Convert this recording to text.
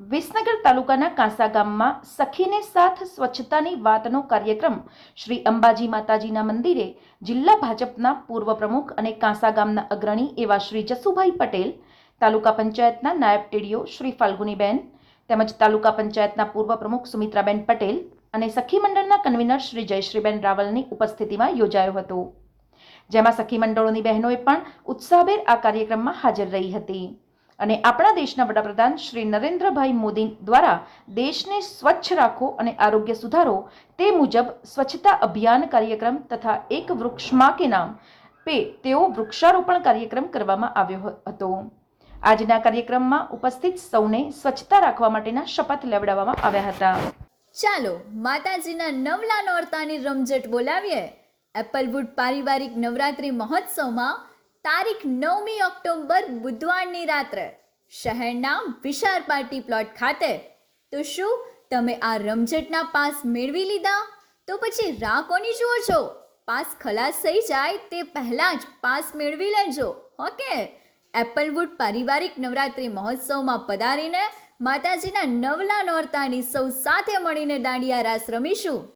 વિસનગર તાલુકાના કાંસા ગામમાં સખીને સાથ સ્વચ્છતાની વાતનો કાર્યક્રમ શ્રી અંબાજી માતાજીના મંદિરે જિલ્લા ભાજપના પૂર્વ પ્રમુખ અને કાંસા ગામના અગ્રણી એવા શ્રી જસુભાઈ પટેલ, તાલુકા પંચાયતના નાયબ ટીડીઓ શ્રી ફાલ્ગુનીબેન, તેમજ તાલુકા પંચાયતના પૂર્વ પ્રમુખ સુમિત્રાબેન પટેલ અને સખી મંડળના કન્વીનર શ્રી જયશ્રીબેન રાવલની ઉપસ્થિતિમાં યોજાયો હતો. જેમાં સખી મંડળોની બહેનોએ પણ ઉત્સાહભેર આ કાર્યક્રમમાં હાજર રહી હતી. અને આપણા દેશના વડાપ્રધાન શ્રી નરેન્દ્રભાઈ મોદી દ્વારા દેશને સ્વચ્છ રાખો અને આરોગ્ય સુધારો તે મુજબ સ્વચ્છતા અભિયાન કાર્યક્રમ તથા એક વૃક્ષમાં કે નામ પે તેઓ વૃક્ષારોપણ કાર્યક્રમ કરવામાં આવ્યો હતો. આજના કાર્યક્રમમાં ઉપસ્થિત સૌને સ્વચ્છતા રાખવા માટેના શપથ લેવડાવવામાં આવ્યા હતા. ચાલો, માતાજીના નવલા નોરતાની રમઝટ બોલાવીએ. એપલવુડ પારિવારિક નવરાત્રિ મહોત્સવમાં તારીખ નવમી ઓક્ટોબર બુધવારની રાત્રે. શહેરના વિશાળ પાર્ટી પ્લોટ ખાતે. તો શું તમે આ રમઝટના પાસ મેળવી લીધા? તો પછી રાહ કોની જુઓ છો? પાસ ખલાસ થઈ જાય તે પહેલાં જ પાસ મેળવી લેજો ઓકે એપલવુડ પારિવારિક નવરાત્રિ મહોત્સવમાં પધારીને માતાજીના નવલા નોરતાની સૌ સાથે મળીને દાંડિયા રાસ રમીશું.